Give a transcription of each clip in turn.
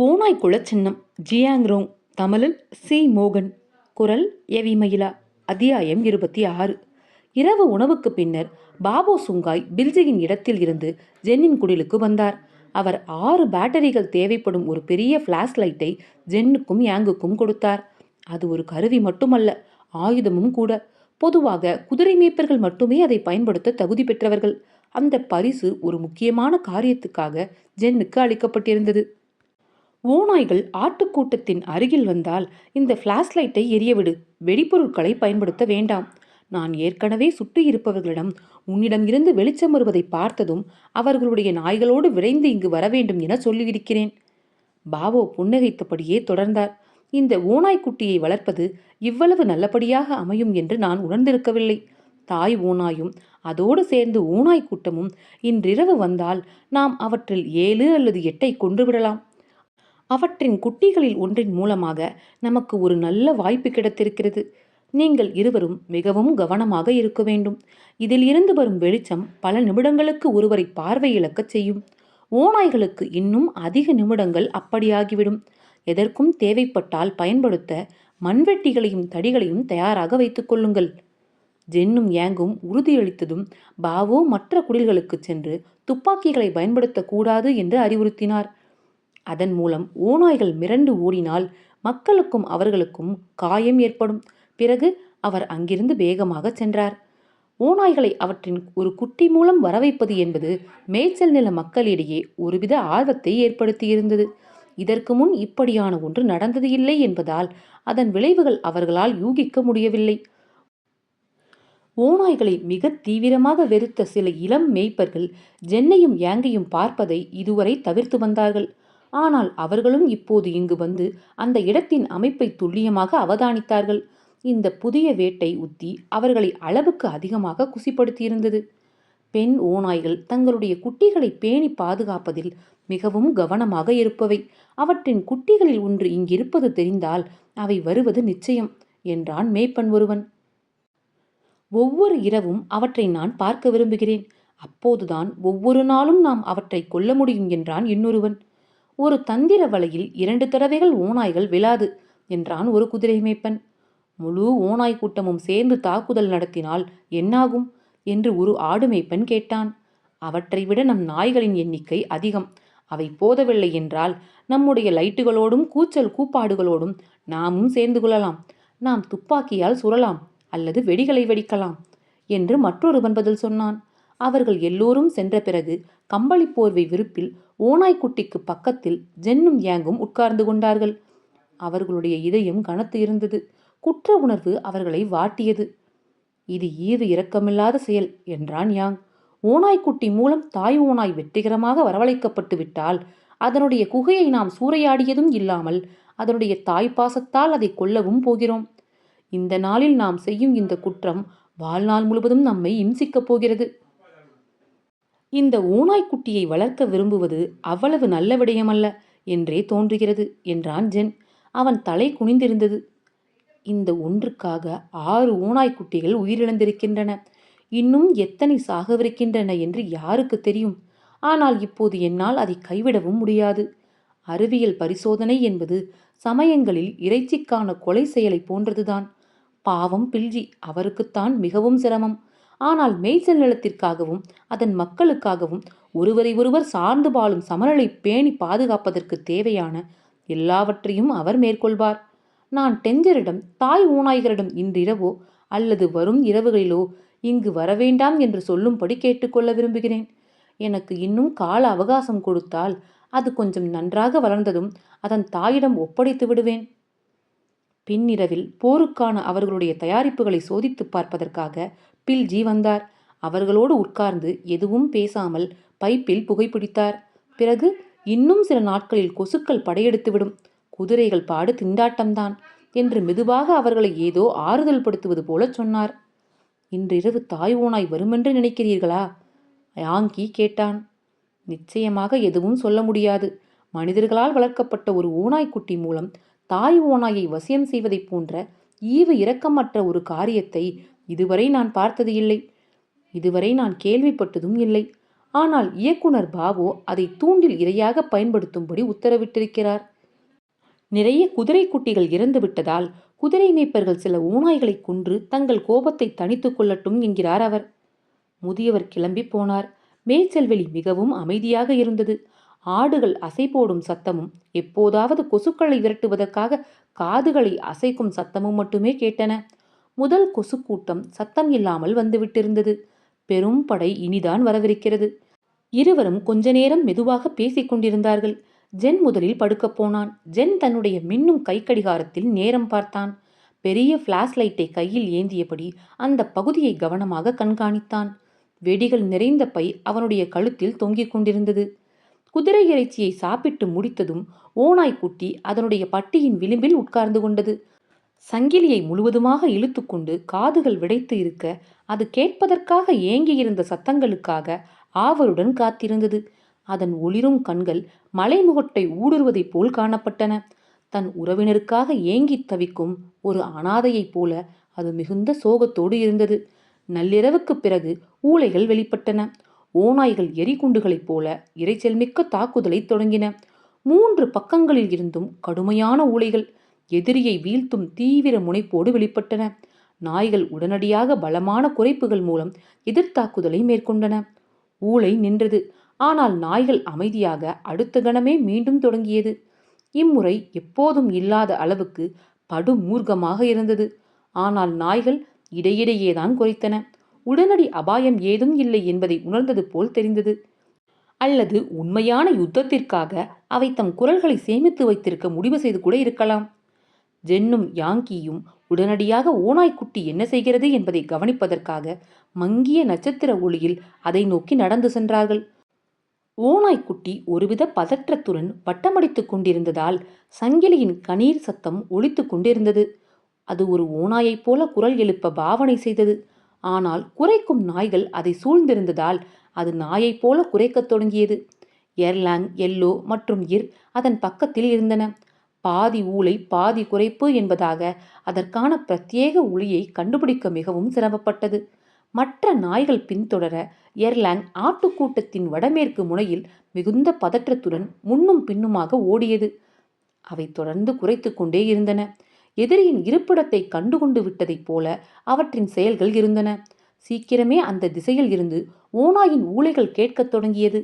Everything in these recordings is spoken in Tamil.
ஓநாய் குலச்சின்னம் ஜியாங்ரோங் தமிழில் சி. மோகன் குரல் எவி மயிலா அத்தியாயம் இருபத்தி ஆறு. இரவு உணவுக்கு பின்னர் பாபோ சுங்காய் பில்ஜியின் இடத்தில் இருந்து ஜென்னின் குடிலுக்கு வந்தார். அவர் ஆறு பேட்டரிகள் தேவைப்படும் ஒரு பெரிய ஃப்ளாஷ் லைட்டை ஜென்னுக்கும் யாங்குக்கும் கொடுத்தார். அது ஒரு கருவி மட்டுமல்ல ஆயுதமும் கூட. பொதுவாக குதிரை மேய்ப்பர்கள் மட்டுமே அதை பயன்படுத்த தகுதி பெற்றவர்கள். அந்த பரிசு ஒரு முக்கியமான காரியத்துக்காக ஜென்னுக்கு அளிக்கப்பட்டிருந்தது. ஓநாய்கள் ஆட்டுக்கூட்டத்தின் அருகில் வந்தால் இந்த ஃப்ளாஷ் லைட்டை எரியவிடு. வெடிப்பொருட்களை பயன்படுத்த வேண்டாம். நான் ஏற்கனவே சுட்டு இருப்பவர்களிடம் உன்னிடம் இருந்து வெளிச்சம் வருவதை பார்த்ததும் அவர்களுடைய நாய்களோடு விரைந்து இங்கு வர வேண்டும் என சொல்லியிருக்கிறேன். பாவோ புன்னகைத்தபடியே தொடர்ந்தார். இந்த ஓநாய்க்குட்டியை வளர்ப்பது இவ்வளவு நல்லபடியாக அமையும் என்று நான் உணர்ந்திருக்கவில்லை. தாய் ஓநாயும் அதோடு சேர்ந்து ஓநாய் கூட்டமும் இன்றிரவு வந்தால் நாம் அவற்றில் ஏழு அல்லது எட்டை கொன்று விடலாம். அவற்றின் குட்டிகளில் ஒன்றின் மூலமாக நமக்கு ஒரு நல்ல வாய்ப்பு கிடைத்திருக்கிறது. நீங்கள் இருவரும் மிகவும் கவனமாக இருக்க வேண்டும். இதில் இருந்து வரும் வெளிச்சம் பல நிமிடங்களுக்கு ஒருவரை பார்வை இழக்கச் செய்யும். ஓநாய்களுக்கு இன்னும் அதிக நிமிடங்கள் அப்படியாகிவிடும். எதற்கும் தேவைப்பட்டால் பயன்படுத்த மண்வெட்டிகளையும் தடிகளையும் தயாராக வைத்துக் கொள்ளுங்கள். ஜென்னும் யாங்கும் உறுதியளித்ததும் பாவோ மற்ற குடில்களுக்கு சென்று துப்பாக்கிகளை பயன்படுத்தக்கூடாது என்று அறிவுறுத்தினார். அதன் மூலம் ஓநாய்கள் மிரண்டு ஓடினால் மக்களுக்கும் அவர்களுக்கும் காயம் ஏற்படும். பிறகு அவர் அங்கிருந்து வேகமாக சென்றார். ஓநாய்களை அவற்றின் ஒரு குட்டி மூலம் வரவைப்பது என்பது மேய்ச்சல் நில மக்களிடையே ஒருவித ஆர்வத்தை ஏற்படுத்தியிருந்தது. இதற்கு முன் இப்படியான ஒன்று நடந்தது இல்லை என்பதால் அதன் விளைவுகள் அவர்களால் யூகிக்க முடியவில்லை. ஓநாய்களை மிக தீவிரமாக வெறுத்த சில இளம் மேய்ப்பர்கள் ஜென்னையும் யாங்கையும் பார்ப்பதை இதுவரை தவிர்த்து வந்தார்கள். ஆனால் அவர்களும் இப்போது இங்கு வந்து அந்த இடத்தின் அமைப்பை துல்லியமாக அவதானித்தார்கள். இந்த புதிய வேட்டை உத்தி அவர்களை அளவுக்கு அதிகமாக குசிப்படுத்தியிருந்தது. பெண் ஓநாய்கள் தங்களுடைய குட்டிகளை பேணி பாதுகாப்பதில் மிகவும் கவனமாக இருப்பவை. அவற்றின் குட்டிகளில் ஒன்று இங்கிருப்பது தெரிந்தால் அவை வருவது நிச்சயம் என்றான் மேய்ப்பன் ஒருவன். ஒவ்வொரு இரவும் அவற்றை நான் பார்க்க விரும்புகிறேன். அப்போதுதான் ஒவ்வொரு நாளும் நாம் அவற்றை கொல்ல முடியும் என்றான் இன்னொருவன். ஒரு தந்திர வலையில் இரண்டு தடவைகள் ஓநாய்கள் விழாது என்றான் ஒரு குதிரை மேய்ப்பன் முழு ஓநாய் கூட்டமும் சேர்ந்து தாக்குதல் நடத்தினால் என்னாகும்? என்று ஒரு ஆடு மேய்ப்பன் கேட்டான். அவற்றை விட நம் நாய்களின் எண்ணிக்கை அதிகம். அவை போதவில்லை என்றால் நம்முடைய லைட்டுகளோடும் கூச்சல் கூப்பாடுகளோடும் நாமும் சேர்ந்து கொள்ளலாம். நாம் துப்பாக்கியால் சுரலாம் அல்லது வெடிகளை வெடிக்கலாம் என்று மற்றொருவன் பதில் சொன்னான். அவர்கள் எல்லோரும் சென்ற பிறகு கம்பளி போர்வை விருப்பில் ஓநாய்க்குட்டிக்கு பக்கத்தில் ஜென்னும் யாங்கும் உட்கார்ந்து கொண்டார்கள். அவர்களுடைய இதயம் கனத்து இருந்தது. குற்ற உணர்வு அவர்களை வாட்டியது. இது ஈவு இரக்கமில்லாத செயல் என்றான் யாங். ஓநாய்க்குட்டி மூலம் தாய் ஓநாய் வெற்றிகரமாக வரவழைக்கப்பட்டு விட்டால் அதனுடைய குகையை நாம் சூறையாடியதும் இல்லாமல் அதனுடைய தாய் பாசத்தால் அதை கொல்லவும் போகிறோம். இந்த நாளில் நாம் செய்யும் இந்த குற்றம் வாழ்நாள் முழுவதும் நம்மை இம்சிக்கப் போகிறது. இந்த ஓநாய்க்குட்டியை வளர்க்க விரும்புவது அவ்வளவு நல்ல விடயமல்ல என்றே தோன்றுகிறது என்றான் ஜென். அவன் தலை குனிந்திருந்தது. இந்த ஒன்றுக்காக ஆறு ஓநாய்க்குட்டிகள் உயிரிழந்திருக்கின்றன. இன்னும் எத்தனை சாகவிருக்கின்றன என்று யாருக்கு தெரியும். ஆனால் இப்போது என்னால் அதை கைவிடவும் முடியாது. அறிவியல் பரிசோதனை என்பது சமயங்களில் இறைச்சிக்கான கொலை செயலை போன்றதுதான். பாவம் பில்ஜி அவருக்குத்தான் மிகவும் சிரமம். ஆனால் மேய்ச்சல் நிலத்திற்காகவும் அதன் மக்களுக்காகவும் ஒருவரை ஒருவர் சார்ந்து வாழும் சமநிலை பேணி பாதுகாப்பதற்கு தேவையான எல்லாவற்றையும் அவர் மேற்கொள்வார். நான் டெஞ்சரிடம் தாய் ஊனாய்களிடம் இன்றிரவோ அல்லது வரும் இரவுகளிலோ இங்கு வரவேண்டாம் என்று சொல்லும்படி கேட்டுக்கொள்ள விரும்புகிறேன். எனக்கு இன்னும் கால அவகாசம் கொடுத்தால் அது கொஞ்சம் நன்றாக வளர்ந்ததும் அதன் தாயிடம் ஒப்படைத்து விடுவேன். பின்னிரவில் போருக்கான அவர்களுடைய தயாரிப்புகளை சோதித்து பார்ப்பதற்காக பில்ஜி வந்தார். அவர்களோடு உட்கார்ந்து எதுவும் பேசாமல் பைப்பில் புகைப்பிடித்தார் பிறகு இன்னும் சில நாட்களில் கொசுக்கள் படையெடுத்துவிடும். குதிரைகள் பாடு திண்டாட்டம்தான் என்று மெதுவாக அவர்களை ஏதோ ஆறுதல் படுத்துவது போல சொன்னார். இன்றிரவு தாய் ஓனாய் வருமென்று நினைக்கிறீர்களா? யாங்கி கேட்டான். நிச்சயமாக எதுவும் சொல்ல முடியாது. மனிதர்களால் வளர்க்கப்பட்ட ஒரு ஓனாய்க்குட்டி மூலம் தாய் ஓநாயை வசியம் செய்வதைப் போன்ற ஈவு இரக்கமற்ற ஒரு காரியத்தை இதுவரை நான் பார்த்தது இல்லை. இதுவரை நான் கேள்விப்பட்டதும் இல்லை. ஆனால் இயக்குனர் பாபு அதை தூண்டில் இரையாக பயன்படுத்தும்படி உத்தரவிட்டிருக்கிறார். நிறைய குதிரை குட்டிகள் இறந்து விட்டதால் குதிரை மேய்ப்பர்கள் சில ஓநாய்களை கொன்று தங்கள் கோபத்தை தணித்துக் கொள்ளட்டும் என்கிறார் அவர். முதியவர் கிளம்பி போனார். மேய்ச்சல்வெளி மிகவும் அமைதியாக இருந்தது. ஆடுகள் அசை போடும் சத்தமும் எப்போதாவது கொசுக்களை விரட்டுவதற்காக காதுகளை அசைக்கும் சத்தமும் மட்டுமே கேட்டன. முதல் கொசு கூட்டம் சத்தம் இல்லாமல் வந்துவிட்டிருந்தது. பெரும் படை இனிதான் வரவிருக்கிறது. இருவரும் கொஞ்ச நேரம் மெதுவாக பேசிக் கொண்டிருந்தார்கள். ஜென் முதலில் படுக்கப் போனான். ஜென் தன்னுடைய மின்னும் கைக்கடிகாரத்தில் நேரம் பார்த்தான். பெரிய ஃப்ளாஷ் லைட்டை கையில் ஏந்தியபடி அந்த பகுதியை கவனமாக கண்காணித்தான். வெடிகள் நிறைந்த பை அவனுடைய கழுத்தில் தொங்கிக் கொண்டிருந்தது. குதிரை இறைச்சியை சாப்பிட்டு முடித்ததும் ஓநாய்க்குட்டி அதனுடைய பட்டியின் விளிம்பில் உட்கார்ந்து கொண்டது. சங்கிலியை முழுவதுமாக இழுத்துக்கொண்டு காதுகள் விடைத்து இருக்க அது கேட்பதற்காக ஏங்கியிருந்த சத்தங்களுக்காக ஆவலுடன் காத்திருந்தது. அதன் ஒளிரும் கண்கள் மலைமுகட்டை ஊடுருவதைப் போல் காணப்பட்டன. தன் உறவினருக்காக ஏங்கித் தவிக்கும் ஒரு அனாதையைப் போல அது மிகுந்த சோகத்தோடு இருந்தது. நள்ளிரவுக்குப் பிறகு ஊளைகள் வெளிப்பட்டன. ஓநாய்கள் எரிகுண்டுகளைப் போல இரைச்சல் மிக்க தாக்குதலை தொடங்கின. மூன்று பக்கங்களில் இருந்தும் கடுமையான ஊளைகள் எதிரியை வீழ்த்தும் தீவிர முனைப்போடு வெளிப்பட்டன. நாய்கள் உடனடியாக பலமான குறைப்புகள் மூலம் எதிர்த்தாக்குதலை மேற்கொண்டன. ஊளை நின்றது. ஆனால் நாய்கள் அமைதியாக அடுத்த கணமே மீண்டும் தொடங்கியது. இம்முறை எப்போதும் இல்லாத அளவுக்கு படுமூர்க்கமாக இருந்தது. ஆனால் நாய்கள் இடையிடையேதான் குறைத்தன. உடனடி அபாயம் ஏதும் இல்லை என்பதை உணர்ந்தது போல் தெரிந்தது. அல்லது உண்மையான யுத்தத்திற்காக அவை தம் குரல்களை சேமித்து வைத்திருக்க முடிவு செய்து கூட இருக்கலாம். ஜென்னும் யாங்கியும் உடனடியாக ஓநாய்க்குட்டி என்ன செய்கிறது என்பதை கவனிப்பதற்காக மங்கிய நட்சத்திர ஒளியில் அதை நோக்கி நடந்து சென்றார்கள். ஓநாய்க்குட்டி ஒருவித பதற்றத்துடன் வட்டமடித்துக் கொண்டிருந்ததால் சங்கிலியின் கணீர் சத்தம் ஒலித்துக் கொண்டிருந்தது. அது ஒரு ஓநாயைப் போல குரல் எழுப்ப பாவனை செய்தது. ஆனால் குறைக்கும் நாய்கள் அதை சூழ்ந்திருந்ததால் அது நாயைப் போல குறைக்கத் தொடங்கியது. எர்லாங் எல்லோ மற்றும் இர் அதன் பக்கத்தில் இருந்தன. பாதி ஊலை பாதி குறைப்பு என்பதாக அதற்கான பிரத்யேக ஒளியை கண்டுபிடிக்க மிகவும் சிரமப்பட்டது. மற்ற நாய்கள் பின்தொடர எர்லாங் ஆட்டுக்கூட்டத்தின் வடமேற்கு முனையில் மிகுந்த பதற்றத்துடன் முன்னும் பின்னுமாக ஓடியது. அவை தொடர்ந்து குறைத்து கொண்டே இருந்தன. எதிரியின் இருப்பிடத்தை கண்டுகொண்டு விட்டதைப் போல அவற்றின் செயல்கள் இருந்தன. சீக்கிரமே அந்த திசையில் இருந்து ஓநாயின் ஊளைகள் கேட்கத் தொடங்கியது.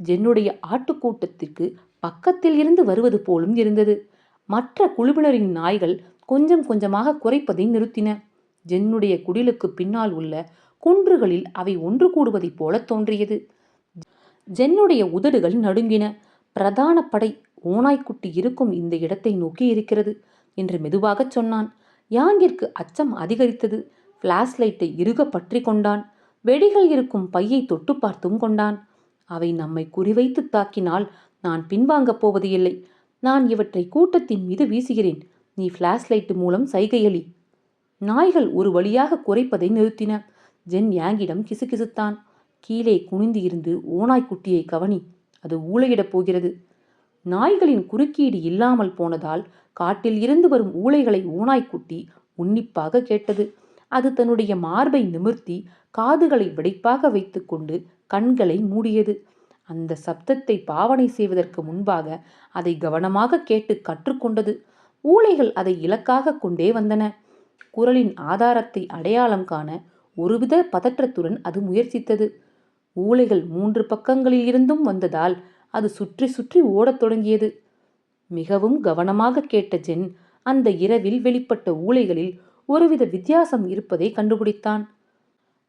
ஜென்னுடைய ஆட்டுக்கூட்டத்திற்கு பக்கத்தில் இருந்து வருவது போலும் இருந்தது. மற்ற குழுவினரின் நாய்கள் கொஞ்சம் கொஞ்சமாக குறைப்பதை நிறுத்தின. ஜென்னுடைய குடிலுக்கு பின்னால் உள்ள குன்றுகளில் அவை ஒன்று கூடுவதைப் போல தோன்றியது. ஜென்னுடைய உதடுகள் நடுங்கின. பிரதான படை ஓனாய்க்குட்டி இருக்கும் இந்த இடத்தை நோக்கி இருக்கிறது என்று மெதுவாகச் சொன்னான். யாங்கிற்கு அச்சம் அதிகரித்தது. ஃப்ளாஷ் லைட்டை இறுக பற்றி கொண்டான். வெடிகள் இருக்கும் பையை தொட்டு பார்த்தும் கொண்டான். அவை நம்மை குறிவைத்து தாக்கினால் நான் பின்வாங்கப் போவது இல்லை. நான் இவற்றை கூட்டத்தின் மீது வீசுகிறேன். நீ ஃப்ளாஷ் லைட்டு மூலம் சைகையளி நாய்கள் ஒரு வழியாக குறைப்பதை நிறுத்தின. ஜென் யாங்கிடம் கிசுகிசுத்தான். கீழே குனிந்து இருந்து ஓநாய்க்குட்டியை கவனி. அது ஊளையிடப் போகிறது. நாய்களின் குறுக்கீடு இல்லாமல் போனதால் காட்டில் இருந்து வரும் ஊளைகளை ஓநாய்க்குட்டி உன்னிப்பாக கேட்டது. அது தன்னுடைய மார்பை நிமிர்த்தி காதுகளை விடைப்பாக வைத்துக்கொண்டு கண்களை மூடியது. அந்த சப்தத்தை பாவனை செய்வதற்கு முன்பாக அதை கவனமாக கேட்டு கற்றுக்கொண்டது. ஊளைகள் அதை இலக்காக கொண்டே வந்தன. குரலின் ஆதாரத்தை அடையாளம் காண ஒருவித பதற்றத்துடன் அது முயற்சித்தது. ஊளைகள் மூன்று பக்கங்களில் இருந்தும் வந்ததால் அது சுற்றி சுற்றி ஓடத் தொடங்கியது. மிகவும் கவனமாக கேட்ட ஜென் அந்த இரவில் வெளிப்பட்ட ஊளைகளில் ஒருவித வித்தியாசம் இருப்பதை கண்டுபிடித்தான்.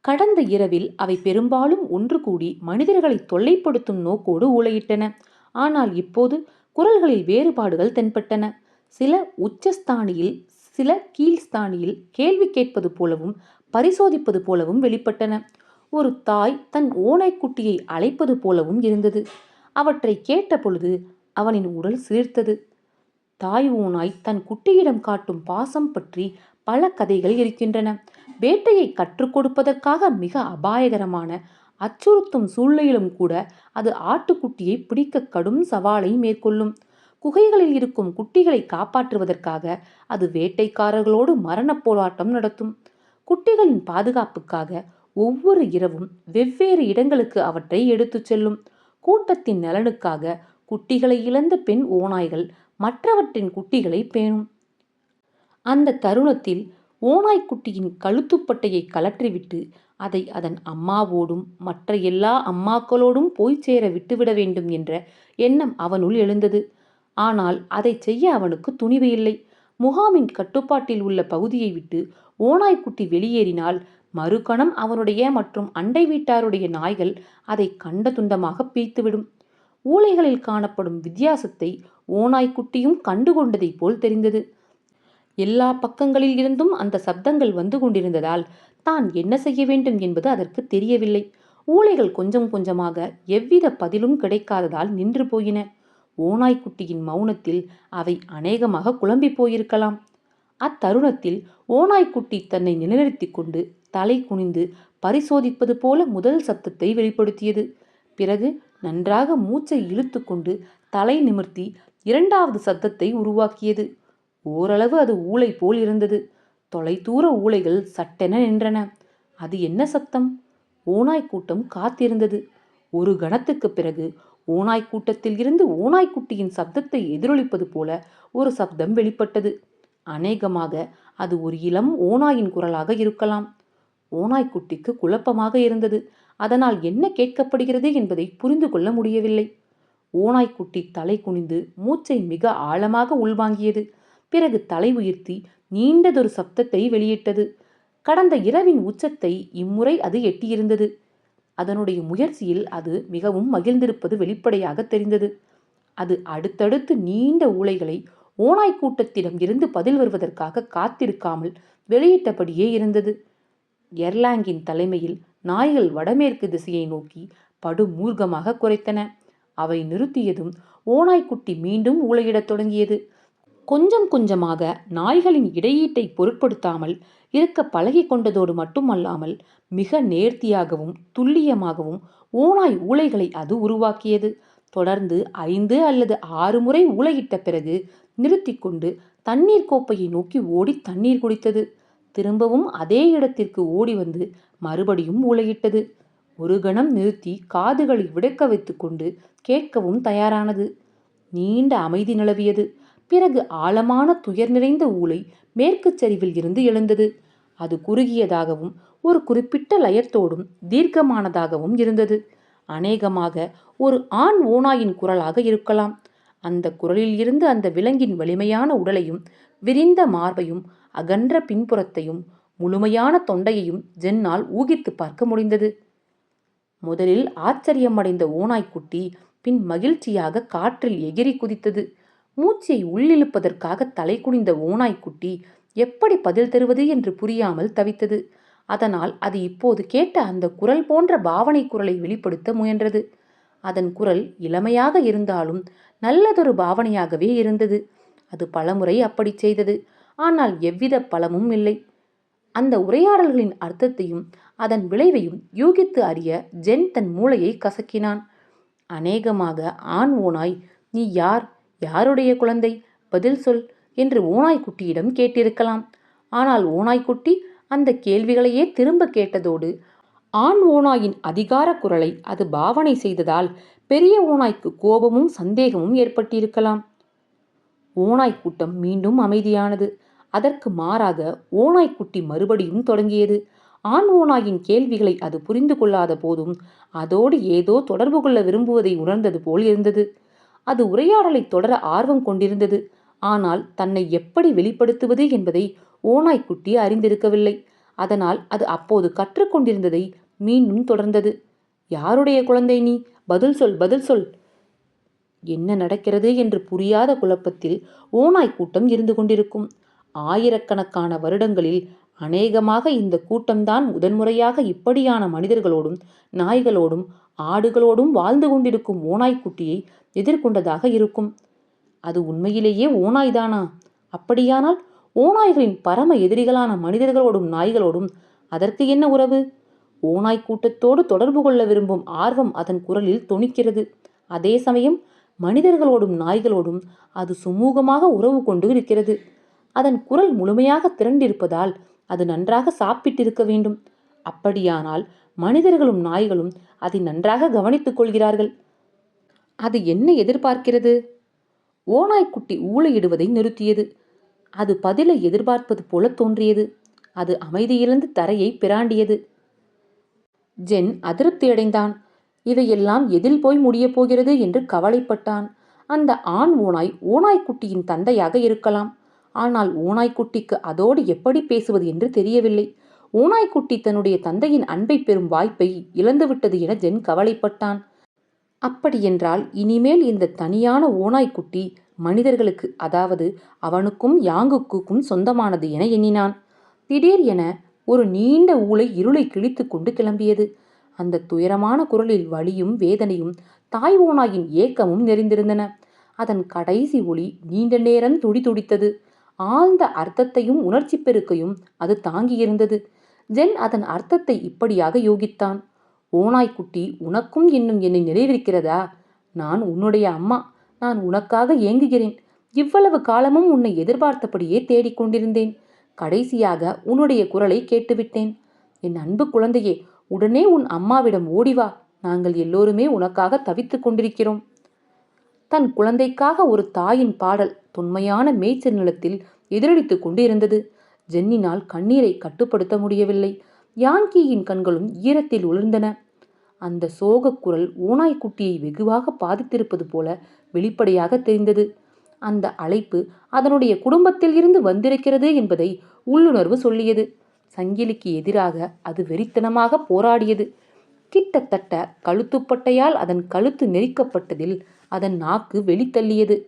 கடந்த இரவில் அவை பெரும்பாலும் ஒன்று கூடி மனிதர்களை தொல்லைப்படுத்தும் நோக்கோடு ஊழையிட்டன ஆனால் இப்போது குரல்களில் வேறுபாடுகள் தென்பட்டன. சில உச்சஸ்தானியில் சில கீழ்ஸ்தானியில் கேள்வி கேட்பது போலவும் பரிசோதிப்பது போலவும் வெளிப்பட்டன. ஒரு தாய் தன் ஓநாய்க்குட்டியை அழைப்பது போலவும் இருந்தது. அவற்றை கேட்ட பொழுது அவனின் உடல் சிலிர்த்தது. தாய் ஓநாய் தன் குட்டியிடம் காட்டும் பாசம் பற்றி பல கதைகள் இருக்கின்றன. வேட்டையை கற்றுக் கொடுப்பதற்காக மிக அபாயகரமான அச்சுறுத்தும் சூழ்நிலையிலும் கூட அது ஆட்டுக்குட்டியை பிடிக்க கடும் சவாலை மேற்கொள்ளும். குகைகளில் இருக்கும் குட்டிகளை காப்பாற்றுவதற்காக அது வேட்டைக்காரர்களோடு மரண போராட்டம் நடத்தும். குட்டிகளின் பாதுகாப்புக்காக ஒவ்வொரு இரவும் வெவ்வேறு இடங்களுக்கு அவற்றை எடுத்துச் செல்லும். கூட்டத்தின் நலனுக்காக குட்டிகளை இழந்த பெண் ஓநாய்கள் மற்றவற்றின் குட்டிகளை பேணும். அந்த தருணத்தில் ஓநாய்க்குட்டியின் கழுத்துப்பட்டையை கழற்றிவிட்டு அதை அதன் அம்மாவோடும் மற்ற எல்லா அம்மாக்களோடும் போய் சேர விட்டுவிட வேண்டும் என்ற எண்ணம் அவனுள் எழுந்தது. ஆனால் அதை செய்ய அவனுக்கு துணிவு இல்லை. முகாமின் கட்டுப்பாட்டில் உள்ள பகுதியை விட்டு ஓநாய்க்குட்டி வெளியேறினால் மறுகணம் அவனுடைய மற்றும் அண்டை வீட்டாருடைய நாய்கள் அதை கண்ட துண்டமாக பிரித்துவிடும் ஊளைகளில் காணப்படும் வித்தியாசத்தை ஓநாய்க்குட்டியும் கண்டுகொண்டதைப் போல் தெரிந்தது. எல்லா பக்கங்களில் இருந்தும் அந்த சப்தங்கள் வந்து கொண்டிருந்ததால் தான் என்ன செய்ய வேண்டும் என்பது அதற்கு தெரியவில்லை. ஊளைகள் கொஞ்சம் கொஞ்சமாக எவ்வித பதிலும் கிடைக்காததால் நின்று போயின. ஓநாய்க்குட்டியின் மௌனத்தில் அவை அநேகமாக குழம்பி போயிருக்கலாம். அத்தருணத்தில் ஓநாய்க்குட்டி தன்னை நிலைநிறுத்திக் கொண்டு தலை குனிந்து பரிசோதிப்பது போல முதல் சத்தத்தை வெளிப்படுத்தியது. பிறகு நன்றாக மூச்சை இழுத்து கொண்டு தலை நிமிர்த்தி இரண்டாவது சத்தத்தை உருவாக்கியது. ஓரளவு அது ஊளை போல் இருந்தது. தொலைதூர ஊளைகள் சட்டென நின்றன. அது என்ன சத்தம்? ஓனாய் கூட்டம் காத்திருந்தது. ஒரு கணத்துக்குப் பிறகு ஓனாய் கூட்டத்தில் இருந்து ஓனாய்க்குட்டியின் சப்தத்தை எதிரொலிப்பது போல ஒரு சப்தம் வெளிப்பட்டது. அநேகமாக அது ஒரு இளம் ஓனாயின் குரலாக இருக்கலாம். ஓனாய்க்குட்டிக்கு குழப்பமாக இருந்தது. அதனால் என்ன கேட்கப்படுகிறது என்பதை புரிந்து கொள்ள முடியவில்லை. ஓனாய்க்குட்டி தலை குனிந்து மூச்சை மிக ஆழமாக உள்வாங்கியது. பிறகு தலை உயர்த்தி நீண்டதொரு சப்தத்தை வெளியிட்டது. கடந்த இரவின் உச்சத்தை இம்முறை அது எட்டியிருந்தது. அதனுடைய முயற்சியில் அது மிகவும் மகிழ்ந்திருப்பது வெளிப்படையாக தெரிந்தது. அது அடுத்தடுத்து நீண்ட ஊளைகளை ஓனாய் கூட்டத்திடம் இருந்து பதில் வருவதற்காக காத்திருக்காமல் வெளியிட்டபடியே இருந்தது. எர்லாங்கின் தலைமையில் நாய்கள் வடமேற்கு திசையை நோக்கி படுமூர்க்கமாக குறைத்தன அவை நிறுத்தியதும் ஓனாய்க்குட்டி மீண்டும் ஊளையிடத் தொடங்கியது. கொஞ்சம் கொஞ்சமாக நாய்களின் இடையீட்டை பொருட்படுத்தாமல் இருக்க பழகி கொண்டதோடு மட்டுமல்லாமல் மிக நேர்த்தியாகவும் துல்லியமாகவும் ஓநாய் ஊளைகளை அது உருவாக்கியது. தொடர்ந்து ஐந்து அல்லது ஆறு முறை ஊளையிட்ட பிறகு நிறுத்தி கொண்டு தண்ணீர் கோப்பையை நோக்கி ஓடி தண்ணீர் குடித்தது. திரும்பவும் அதே இடத்திற்கு ஓடி வந்து மறுபடியும் ஊளையிட்டது ஒரு கணம் நிறுத்தி காதுகளை விடக்க வைத்துக்கொண்டு கேட்கவும் தயாரானது. நீண்ட அமைதி நிலவியது. பிறகு ஆழமான துயர் நிறைந்த ஊளை மேற்குச் சரிவில் இருந்து எழுந்தது. அது குறுகியதாகவும் ஒரு குறிப்பிட்ட லயத்தோடும் தீர்க்கமானதாகவும் இருந்தது. அநேகமாக ஒரு ஆண் ஓனாயின் குரலாக இருக்கலாம். அந்த குரலில் இருந்து அந்த விலங்கின் வலிமையான உடலையும் விரிந்த மார்பையும் அகன்ற பின்புறத்தையும் முழுமையான தொண்டையையும் ஜென்னால் ஊகித்து பார்க்க முடிந்தது. முதலில் ஆச்சரியமடைந்த ஓனாய்க்குட்டி பின் மகிழ்ச்சியாக காற்றில் எகிரி குதித்தது. மூச்சை உள்ளிழுப்பதற்காக தலை குனிந்த ஓனாய்க்குட்டி எப்படி பதில் தருவது என்று புரியாமல் தவித்தது. அதனால் அது இப்போது கேட்ட அந்த குரல் போன்ற பாவனை குரலை வெளிப்படுத்த முயன்றது. அதன் குரல் இளமையாக இருந்தாலும் நல்லதொரு பாவனையாகவே இருந்தது. அது பலமுறை அப்படி செய்தது. ஆனால் எவ்வித பலமும் இல்லை. அந்த உரையாடல்களின் அர்த்தத்தையும் அதன் விளைவையும் யூகித்து அறிய ஜென் தன் மூளையை கசக்கினான். அநேகமாக ஆண் ஓனாய் நீ யார்? யாருடைய குழந்தை? பதில் சொல் என்று ஓநாய்க்குட்டியிடம் கேட்டிருக்கலாம். ஆனால் ஓநாய்க்குட்டி அந்த கேள்விகளையே திரும்ப கேட்டதோடு ஆண் ஓநாயின் அதிகார குரலை அது பாவனை செய்ததால் பெரிய ஓநாய்க்கு கோபமும் சந்தேகமும் ஏற்பட்டிருக்கலாம். ஓநாய் கூட்டம் மீண்டும் அமைதியானது. அதற்கு மாறாக ஓநாய்க்குட்டி மறுபடியும் தொடங்கியது. ஆண் ஓநாயின் கேள்விகளை அது புரிந்து கொள்ளாத போதும் அதோடு ஏதோ தொடர்பு கொள்ள விரும்புவதை உணர்ந்தது போல் இருந்தது. அது உரையாடலை தொடர ஆர்வம் கொண்டிருந்தது. ஆனால் தன்னை எப்படி வெளிப்படுத்துவது என்பதை ஓநாய்க்குட்டி அறிந்திருக்கவில்லை. அதனால் அது அப்போது கற்றுக்கொண்டிருந்ததை மீண்டும் தொடர்ந்தது. யாருடைய குழந்தை நீ? பதில் சொல் பதில் சொல். என்ன நடக்கிறது? என்று புரியாத குழப்பத்தில் ஓநாய் கூட்டம் இருந்து கொண்டிருக்கும். ஆயிரக்கணக்கான வருடங்களில் அநேகமாக இந்த கூட்டம்தான் முதன்முறையாக இப்படியான மனிதர்களோடும் நாய்களோடும் ஆடுகளோடும் வாழ்ந்து கொண்டிருக்கும் ஓநாய்க்குட்டியை எதிர்கொண்டதாக இருக்கும். அது உண்மையிலேயே ஓநாய்தானா? அப்படியானால் ஓநாய்களின் பரம எதிரிகளான மனிதர்களோடும் நாய்களோடும் அதற்கு என்ன உறவு? ஓநாய் கூட்டத்தோடு தொடர்பு கொள்ள விரும்பும் ஆர்வம் அதன் குரலில் தொனிக்கிறது. அதே சமயம் மனிதர்களோடும் நாய்களோடும் அது சுமூகமாக உறவு கொண்டு இருக்கிறது. அதன் குரல் முழுமையாக திரண்டிருப்பதால் அது நன்றாக சாப்பிட்டிருக்க வேண்டும். அப்படியானால் மனிதர்களும் நாய்களும் அதை நன்றாக கவனித்துக் கொள்கிறார்கள். அது என்ன எதிர்பார்க்கிறது? ஓநாய்க்குட்டி ஊழையிடுவதை நிறுத்தியது. அது பதிலை எதிர்பார்ப்பது போல தோன்றியது. அது அமைதியிழந்து தரையை பிராண்டியது. ஜென் அதிருப்தியடைந்தான் இவையெல்லாம் எதில் போய் முடியப் போகிறது என்று கவலைப்பட்டான். அந்த ஆண் ஓநாய் ஓநாய்க்குட்டியின் தந்தையாக இருக்கலாம். ஆனால் ஓநாய்க்குட்டிக்கு அதோடு எப்படி பேசுவது என்று தெரியவில்லை. ஓநாய்க்குட்டி தன்னுடைய தந்தையின் அன்பை பெறும் வாய்ப்பை இழந்துவிட்டது என ஜென் கவலைப்பட்டான். அப்படியென்றால் இனிமேல் இந்த தனியான ஓநாய்க்குட்டி மனிதர்களுக்கு அதாவது அவனுக்கும் யாங்குக்குக்கும் சொந்தமானது என எண்ணினான். திடீர் என ஒரு நீண்ட ஊளை இருளை கிழித்து கொண்டு கிளம்பியது. அந்த துயரமான குரலில் வலியும் வேதனையும் தாய் ஓனாயின் ஏக்கமும் நிறைந்திருந்தன. அதன் கடைசி ஒளி நீண்ட நேரம் துடி துடித்தது. ஆழ்ந்த அர்த்தத்தையும் உணர்ச்சி பெருக்கையும் அது தாங்கியிருந்தது. ஜென் அதன் அர்த்தத்தை இப்படியாக யோகித்தான். ஓநாய்க்குட்டி உனக்கும் இன்னும் என்னை நினைவிருக்கிறதா? நான் உன்னுடைய அம்மா. நான் உனக்காக ஏங்குகிறேன். இவ்வளவு காலமும் உன்னை எதிர்பார்த்தபடியே தேடிக்கொண்டிருந்தேன் கடைசியாக உன்னுடைய குரலை கேட்டுவிட்டேன். என் அன்பு குழந்தையே உடனே உன் அம்மாவிடம் ஓடிவா நாங்கள் எல்லோருமே உனக்காக தவித்துக் கொண்டிருக்கிறோம். தன் குழந்தைக்காக ஒரு தாயின் பாடல் தொன்மையான மேய்ச்சல் நிலத்தில் எதிரொலித்துக் கொண்டிருந்தது. ஜென்னினால் கண்ணீரை கட்டுப்படுத்த முடியவில்லை. யான்கியின் கண்களும் ஈரத்தில் உளிர்ந்தன அந்த சோகக் குரல் ஓநாய்க்குட்டியை வெகுவாக பாதித்திருப்பது போல வெளிப்படையாக தெரிந்தது. அந்த அழைப்பு அதனுடைய குடும்பத்தில் இருந்து வந்திருக்கிறது என்பதை உள்ளுணர்வு சொல்லியது. சங்கிலிக்கு எதிராக அது வெறித்தனமாக போராடியது. கிட்டத்தட்ட கழுத்துப்பட்டையால் அதன் கழுத்து நெரிக்கப்பட்டதில் அதன் நாக்கு வெளித்தள்ளியது.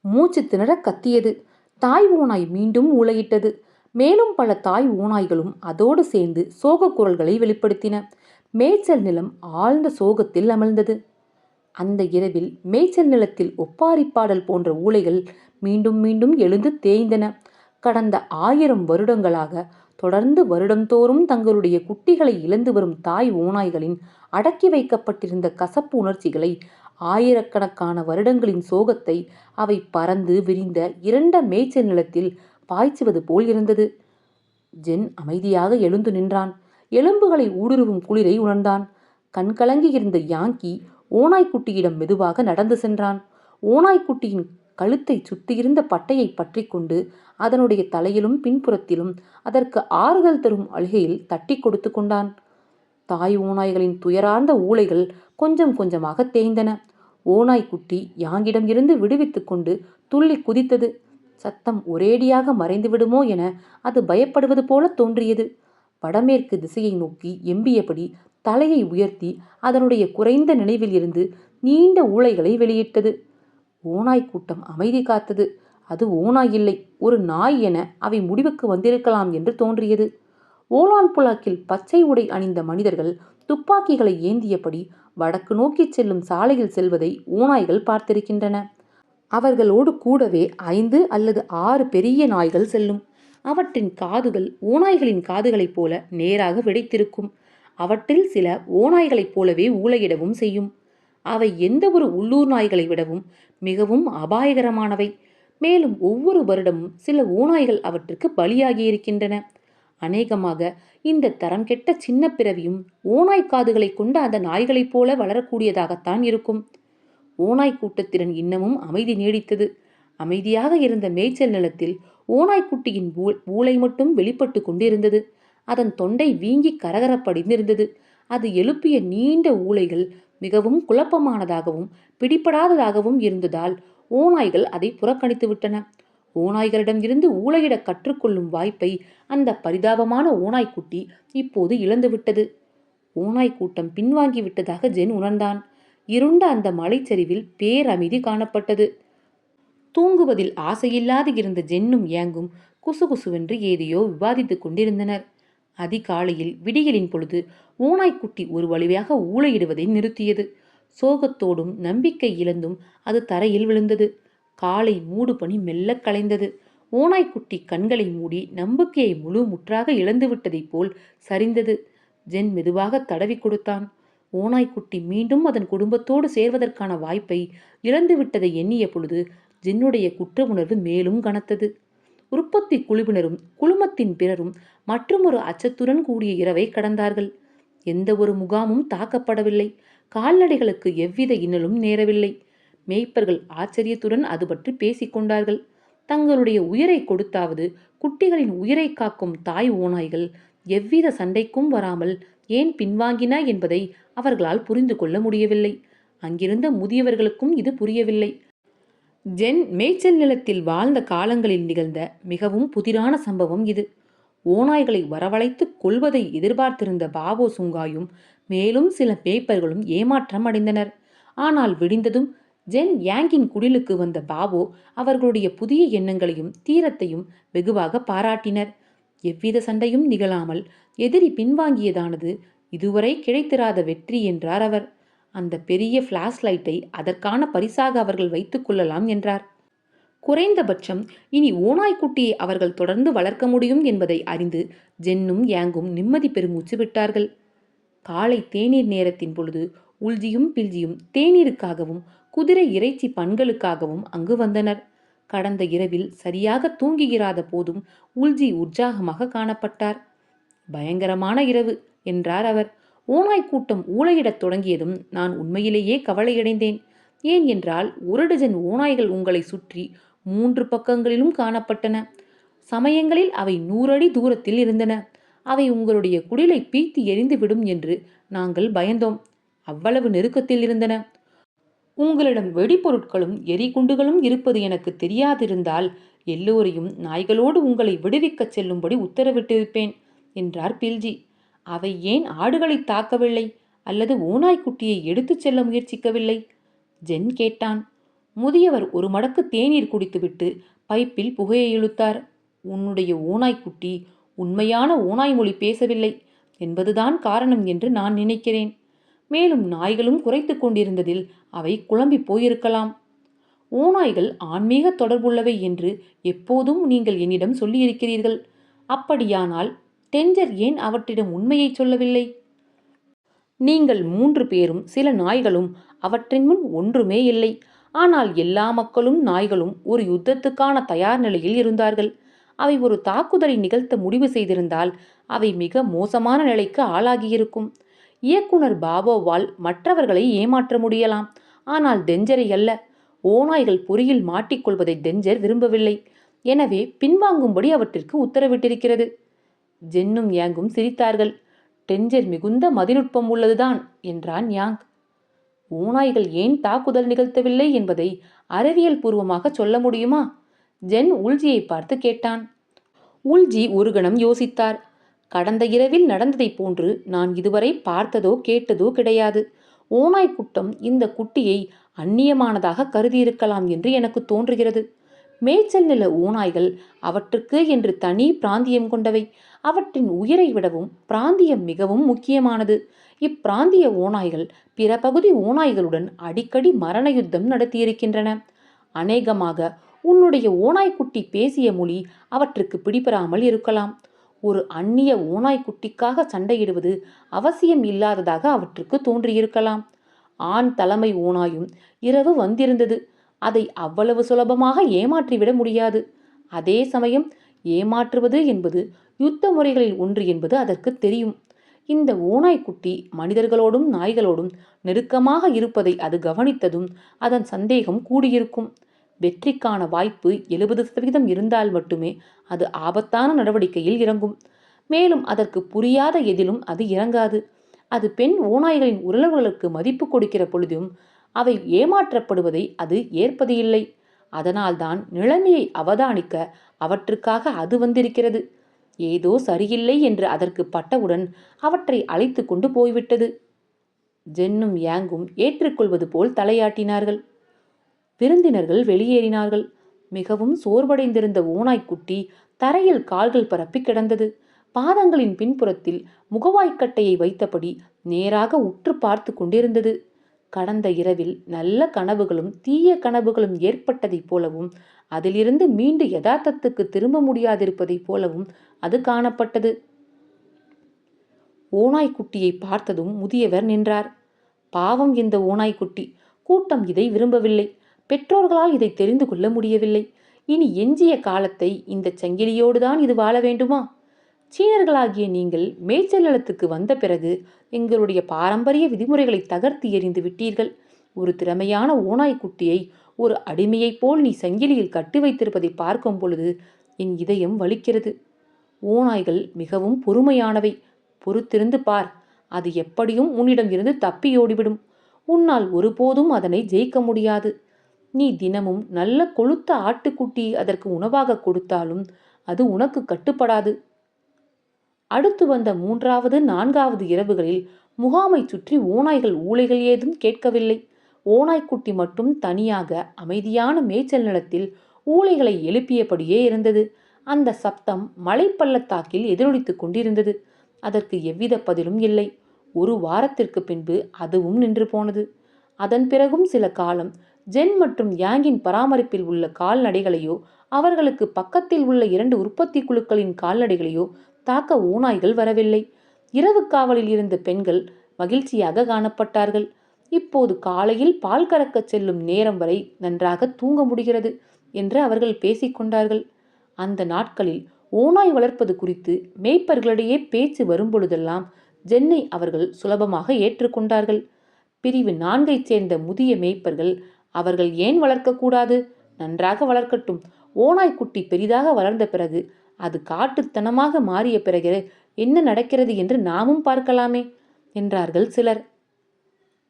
மூச்சு திணற கத்தியது. தாய் ஓனாய் மீண்டும் ஊளையிட்டது. மேலும் பல தாய் ஓநாய்களும் அதோடு சேர்ந்து சோக குரல்களை வெளிப்படுத்தின. மேய்ச்சல் நிலம் ஆழ்ந்த சோகத்தில் அமர்ந்தது. அந்த இரவில் மேய்ச்சல் நிலத்தில் ஒப்பாரி பாடல் போன்ற ஊளைகள் மீண்டும் மீண்டும் எழுந்து தேய்ந்தன. கடந்த ஆயிரம் வருடங்களாக தொடர்ந்து வருடந்தோறும் தங்களுடைய குட்டிகளை இழந்து வரும் தாய் ஓநாய்களின் அடக்கி வைக்கப்பட்டிருந்த கசப்பு உணர்ச்சிகளை ஆயிரக்கணக்கான வருடங்களின் சோகத்தை அவை பறந்து விரிந்த இரண்ட மேய்ச்சல் நிலத்தில் பாய்ச்சுவது போல் இருந்தது. ஜென் அமைதியாக எழுந்து நின்றான். எலும்புகளை ஊடுருவும் குளிரை உணர்ந்தான். கண்கலங்கி இருந்த யாங்கி ஓநாய்க்குட்டியிடம் மெதுவாக நடந்து சென்றான். ஓநாய்க்குட்டியின் கழுத்தை சுற்றியிருந்த பட்டையை பற்றி கொண்டு அதனுடைய தலையிலும் பின்புறத்திலும் அதற்கு ஆறுதல் தரும் அழுகையில் தட்டி கொடுத்து கொண்டான். தாய் ஓநாய்களின் துயரார்ந்த ஊளைகள் கொஞ்சம் கொஞ்சமாக தேய்ந்தன. ஓநாய்க்குட்டி யாங்கிடம் இருந்து விடுவித்து கொண்டு துள்ளி குதித்தது. சத்தம் ஒரேடியாக மறைந்து விடுமோ என அது பயப்படுவது போல தோன்றியது. வடமேற்கு திசையை நோக்கி எம்பியபடி தலையை உயர்த்தி அதனுடைய குறைந்த நினைவில் இருந்து நீண்ட ஊளைகளை வெளியிட்டது. ஓநாய் கூட்டம் அமைதி காத்தது. அது ஓநாய் இல்லை ஒரு நாய் என அவை முடிவுக்கு வந்திருக்கலாம் என்று தோன்றியது. ஓலான் புலாக்கில் பச்சை உடை அணிந்த மனிதர்கள் துப்பாக்கிகளை ஏந்தியபடி வடக்கு நோக்கி செல்லும் சாலையில் செல்வதை ஓநாய்கள் பார்த்திருக்கின்றன. அவர்களோடு கூடவே ஐந்து அல்லது ஆறு பெரிய நாய்கள் செல்லும். அவற்றின் காதுகள் ஓநாய்களின் காதுகளைப் போல நேராக வெடித்திருக்கும். அவற்றில் சில ஓநாய்களைப் போலவே ஊளையிடவும் செய்யும். அவை எந்த ஒரு உள்ளூர் நாய்களை விடவும் மிகவும் அபாயகரமானவை. மேலும் ஒவ்வொரு வருடமும் சில ஓநாய்கள் அவற்றுக்கு பலியாகியிருக்கின்றன அநேகமாக இந்த தரம் கெட்ட சின்ன பிறவியும் ஓநாய் காதுகளை கொண்ட அந்த நாய்களைப் போல வளரக்கூடியதாகத்தான் இருக்கும். ஓநாய் கூட்டத்திறன் இன்னமும் அமைதி நீடித்தது. அமைதியாக இருந்த மேய்ச்சல் நிலத்தில் ஓநாய்க்குட்டியின் ஊ ஊளை மட்டும் வெளிப்பட்டு கொண்டிருந்தது. அதன் தொண்டை வீங்கி கரகரப்படிந்திருந்தது. அது எழுப்பிய நீண்ட ஊளைகள் மிகவும் குழப்பமானதாகவும் பிடிபடாததாகவும் இருந்ததால் ஓநாய்கள் அதை புறக்கணித்து விட்டன. ஓநாய்களிடம் இருந்து ஊளையிட கற்றுக்கொள்ளும் வாய்ப்பை அந்த பரிதாபமான ஓநாய்க்குட்டி இப்போது இழந்துவிட்டது. ஓநாய் கூட்டம் பின்வாங்கி விட்டதாக ஜென் உணர்ந்தான். இருண்ட அந்த மலைச்சரிவில் பேரமைதி காணப்பட்டது. தூங்குவதில் ஆசையில்லாது இருந்த ஜென்னும் ஏங்கும் குசுகுசுவென்று ஏதையோ விவாதித்துக் கொண்டிருந்தனர். அதிகாலையில் விடியலின் பொழுது ஓநாய்க்குட்டி ஒரு வழியாக ஊழையிடுவதை நிறுத்தியது. சோகத்தோடும் நம்பிக்கை இழந்தும் அது தரையில் விழுந்தது. காலை மூடு பணி மெல்ல கலைந்தது. ஓனாய்க்குட்டி கண்களை மூடி நம்பிக்கையை முழு முற்றாக இழந்துவிட்டதைப் போல் சரிந்தது. ஜென் மெதுவாக தடவி கொடுத்தான். ஓநாய்க்குட்டி மீண்டும் அதன் குடும்பத்தோடு சேர்வதற்கான வாய்ப்பை இழந்துவிட்டதை எண்ணிய பொழுது ஜின்னுடைய குற்ற உணர்வு மேலும் கனத்தது. உற்பத்தி குழுவினரும் குழுமத்தின் பிறரும் மற்றுமொரு அச்சத்துடன் கூடிய இரவை கடந்தார்கள். எந்த ஒரு முகாமும் தாக்கப்படவில்லை. கால்நடைகளுக்கு எவ்வித இன்னலும் நேரவில்லை. மேய்ப்பர்கள் ஆச்சரியத்துடன் அது பற்றி பேசிக் கொண்டார்கள். தங்களுடைய உயிரை கொடுத்தாவது குட்டிகளின் உயிரை காக்கும் தாய் ஓநாய்கள் எவ்வித சண்டைக்கும் வராமல் ஏன் பின்வாங்கின என்பதை அவர்களால் புரிந்து கொள்ள முடியவில்லை. அங்கிருந்த முதியவர்களுக்கும் இது புரியவில்லை. ஜென் மேய்ச்சல் நிலத்தில் வாழ்ந்த காலங்களில் நிகழ்ந்த மிகவும் புதிரான சம்பவம் இது. ஓநாய்களை வரவழைத்து கொள்வதை எதிர்பார்த்திருந்த பாபோ சுங்காயும் மேலும் சில பேப்பர்களும் ஏமாற்றம் அடைந்தனர். ஆனால் விடிந்ததும் ஜென் யாங்கின் குடிலுக்கு வந்த பாபோ அவர்களுடைய புதிய எண்ணங்களையும் தீரத்தையும் வெகுவாக பாராட்டினர். எவ்வித சண்டையும் நிகழாமல் எதிரி பின்வாங்கியதானது இதுவரை கிடைத்திராத வெற்றி என்றார் அவர். அந்த பெரிய ஃப்ளாஷ் லைட்டை அதற்கான பரிசாக அவர்கள் வைத்துக் கொள்ளலாம் என்றார். குறைந்தபட்சம் இனி ஓநாய்க்குட்டியை அவர்கள் தொடர்ந்து வளர்க்க முடியும் என்பதை அறிந்து ஜென்னும் யாங்கும் நிம்மதி பெருமூச்சு விட்டார்கள். காலை தேநீர் நேரத்தின் பொழுது உள்ஜியும் பில்ஜியும் தேநீருக்காகவும் குதிரை இறைச்சி பண்களுக்காகவும் அங்கு வந்தனர். கடந்த இரவில் சரியாக தூங்குகிறாத போதும் உள்ஜி உற்சாகமாக காணப்பட்டார். பயங்கரமான இரவு. என்றார் அவர். ஓநாய் கூட்டம் ஊழையிடத் தொடங்கியதும் நான் உண்மையிலேயே கவலையடைந்தேன். ஏன் என்றால் ஒரு டஜன் ஓநாய்கள் உங்களை சுற்றி மூன்று பக்கங்களிலும் காணப்பட்டன. சமயங்களில் அவை நூறடி தூரத்தில் இருந்தன. அவை உங்களுடைய குடிலை பீத்து எரிந்துவிடும் என்று நாங்கள் பயந்தோம். அவ்வளவு நெருக்கத்தில் இருந்தன. உங்களிடம் வெடிபொருட்களும் எரிகுண்டுகளும் இருப்பது எனக்கு தெரியாதிருந்தால் எல்லோரையும் நாய்களோடு உங்களை விடுவிக்கச் செல்லும்படி உத்தரவிட்டிருப்பேன் என்றார் பில்ஜி. அவை ஏன் ஆடுகளை தாக்கவில்லை? அல்லது ஓநாய்க்குட்டியை எடுத்துச் செல்ல முயற்சிக்கவில்லை? ஜென் கேட்டான். முதியவர் ஒரு மடக்கு தேநீர் குடித்துவிட்டு பைப்பில் புகையை இழுத்தார். உன்னுடைய ஓநாய்க்குட்டி உண்மையான ஓநாய் மொழி பேசவில்லை. என்பதுதான் காரணம் என்று நான் நினைக்கிறேன். மேலும் நாய்களும் குறைத்து கொண்டிருந்ததில் அவை குழம்பி போயிருக்கலாம். ஓநாய்கள் ஆன்மீக தொடர்புள்ளவை என்று எப்போதும் நீங்கள் என்னிடம் சொல்லியிருக்கிறீர்கள். அப்படியானால் டெஞ்சர் ஏன் அவற்றிடம் உண்மையை சொல்லவில்லை? நீங்கள் மூன்று பேரும் சில நாய்களும் அவற்றின் முன் ஒன்றுமே இல்லை. ஆனால் எல்லா மக்களும் நாய்களும் ஒரு யுத்தத்துக்கான தயார் நிலையில் இருந்தார்கள். அவை ஒரு தாக்குதலை நிகழ்த்த முடிவு செய்திருந்தால் அவை மிக மோசமான நிலைக்கு ஆளாகியிருக்கும். இயக்குனர் பாபோவால் மற்றவர்களை ஏமாற்ற முடியலாம். ஆனால் டெஞ்சரை அல்ல. ஓநாய்கள் பொறியில் மாட்டிக்கொள்வதை டெஞ்சர் விரும்பவில்லை. எனவே பின்வாங்கும்படி அவற்றிற்கு உத்தரவிட்டிருக்கிறது. ஜென்னும் யாங்கும் சிரித்தார்கள். டெஞ்சர் மிகுந்த மதிநுட்பம் உள்ளதுதான் என்றான் யாங். ஓநாய்கள் ஏன் தாக்குதல் நிகழ்த்தவில்லை என்பதை அறிவியல் பூர்வமாக சொல்ல முடியுமா? ஜென் உல்ஜியை பார்த்து கேட்டான். உல்ஜி ஒரு கணம் யோசித்தார். கடந்த இரவில் நடந்ததைப் போன்று நான் இதுவரை பார்த்ததோ கேட்டதோ கிடையாது. ஓனாய் குட்டம் இந்த குட்டியை அந்நியமானதாக கருதியிருக்கலாம் என்று எனக்கு தோன்றுகிறது. மேய்ச்சல் நில ஓநாய்கள் அவற்றுக்கு என்று தனி பிராந்தியம் கொண்டவை. அவற்றின் உயிரை விடவும் பிராந்தியம் மிகவும் முக்கியமானது. இப்பிராந்திய ஓநாய்கள் பிற பகுதி ஓநாய்களுடன் அடிக்கடி மரண யுத்தம் நடத்தியிருக்கின்றன. அநேகமாக உன்னுடைய ஓநாய்க்குட்டி பேசிய மொழி அவற்றுக்கு பிடிபெறாமல் இருக்கலாம். ஒரு அந்நிய ஓநாய்க்குட்டிக்காக சண்டையிடுவது அவசியம் இல்லாததாக அவற்றுக்கு தோன்றியிருக்கலாம். ஆண் தலைமை ஓநாயும் இரவு வந்திருந்தது. அதை அவ்வளவு சுலபமாக ஏமாற்றிவிட முடியாது. அதே சமயம் ஏமாற்றுவது என்பது யுத்த முறைகளில் ஒன்று என்பது அதற்கு தெரியும். இந்த ஓநாய்க்குட்டி மனிதர்களோடும் நாய்களோடும் நெருக்கமாக இருப்பதை அது கவனித்ததும் அதன் சந்தேகம் கூடியிருக்கும். வெற்றிக்கான வாய்ப்பு எழுபது சதவீதம் இருந்தால் மட்டுமே அது ஆபத்தான நடவடிக்கையில் இறங்கும். மேலும் அதற்கு புரியாத எதிலும் அது இறங்காது. அது பெண் ஓநாய்களின் உறவுகளுக்கு மதிப்பு கொடுக்கிற பொழுதும் அவை ஏமாற்றப்படுவதை அது ஏற்பது இல்லை அதனால்தான் நிலைமையை அவதானிக்க அவற்றுக்காக அது வந்திருக்கிறது. ஏதோ சரியில்லை என்று அதற்கு பட்டவுடன் அவற்றை அழைத்து கொண்டு போய்விட்டது. ஜென்னும் யாங்கும் ஏற்றுக்கொள்வது போல் தலையாட்டினார்கள். விருந்தினர்கள் வெளியேறினார்கள். மிகவும் சோர்வடைந்திருந்த ஓனாய்க்குட்டி தரையில் கால்கள் பரப்பி கிடந்தது. பாதங்களின் பின்புறத்தில் முகவாய்க்கட்டையை வைத்தபடி நேராக உற்று பார்த்து கொண்டிருந்தது. கடந்த இரவில் நல்ல கனவுகளும் தீய கனவுகளும் ஏற்பட்டதைப் போலவும் அதிலிருந்து மீண்டு யதார்த்தத்துக்கு திரும்ப முடியாதிருப்பதைப் போலவும் அது காணப்பட்டது. ஓநாய்க்குட்டியை பார்த்ததும் முதியவர் நின்றார். பாவம் இந்த ஓநாய்க்குட்டி! கூட்டம் இதை விரும்பவில்லை. பெற்றோர்களால் இதை தெரிந்து கொள்ள முடியவில்லை. இனி எஞ்சிய காலத்தை இந்த சங்கிலியோடு தான் இது வாழ வேண்டுமா? சீனர்களாகிய நீங்கள் மேய்ச்சல் நிலத்துக்கு வந்த பிறகு எங்களுடைய பாரம்பரிய விதிமுறைகளை தகர்த்து எறிந்து விட்டீர்கள். ஒரு திறமையான ஓநாய்க்குட்டியை ஒரு அடிமையைப் போல் நீ சங்கிலியில் கட்டி வைத்திருப்பதை பார்க்கும் பொழுது என் இதயம் வலிக்கிறது. ஓநாய்கள் மிகவும் பொறுமையானவை. பொறுத்திருந்து பார். அது எப்படியும் உன்னிடம் இருந்து தப்பியோடிவிடும் உன்னால் ஒருபோதும் அதனை ஜெயிக்க முடியாது. நீ தினமும் நல்ல கொழுத்த ஆட்டுக்குட்டி அதற்கு உணவாக கொடுத்தாலும் அது உனக்கு கட்டுப்படாது. அடுத்து வந்த மூன்றாவது நான்காவது இரவுகளில் முகாமை சுற்றி ஓநாய்கள் ஊளைகள் ஏதும் கேட்கவில்லை. ஓநாய்க்குட்டி மட்டும் தனியாக அமைதியான மேய்ச்சல் நிலத்தில் ஊளைகளை எழுப்பியபடியே இருந்தது. அந்த சப்தம் மலைப்பள்ளத்தாக்கில் எதிரொலித்துக் கொண்டிருந்தது. அதற்கு எவ்வித பதிலும் இல்லை. ஒரு வாரத்திற்கு பின்பு அதுவும் நின்று போனது. அதன் பிறகும் சில காலம் ஜென் மற்றும் யாங்கின் பராமரிப்பில் உள்ள கால்நடைகளையோ அவர்களுக்கு பக்கத்தில் உள்ள இரண்டு உற்பத்தி குழுக்களின் கால்நடைகளையோ தாக்க ஓநாய்கள் வரவில்லை. இரவு காவலில் இருந்த பெண்கள் மகிழ்ச்சியாக காணப்பட்டார்கள். இப்போது காலையில் பால் கறக்க செல்லும் நேரம் வரை நன்றாக தூங்க முடிகிறது என்று அவர்கள் பேசிக்கொண்டார்கள் அந்த நாட்களில் ஓநாய் வளர்ப்பது குறித்து மேய்ப்பர்களிடையே பேச்சு வரும்பொழுதெல்லாம் ஜென்னை அவர்கள் சுலபமாக ஏற்றுக்கொண்டார்கள் பிரிவு நான்கைச் சேர்ந்த முதிய மேய்ப்பர்கள் அவர்கள் ஏன் வளர்க்கக்கூடாது நன்றாக வளர்க்கட்டும். ஓநாய்க்குட்டி பெரிதாக வளர்ந்த பிறகு அது காட்டுத்தனமாக மாறிய பிறகு என்ன நடக்கிறது என்று நாமும் பார்க்கலாமே என்றார்கள் சிலர்.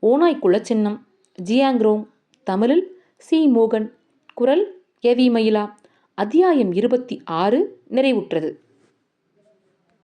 ஓநாய் குலச்சின்னம் ஜியாங்ரோங் தமிழில் சி. மோகன் குரல் எவி மயிலா அத்தியாயம் இருபத்தி ஆறு நிறைவுற்றது.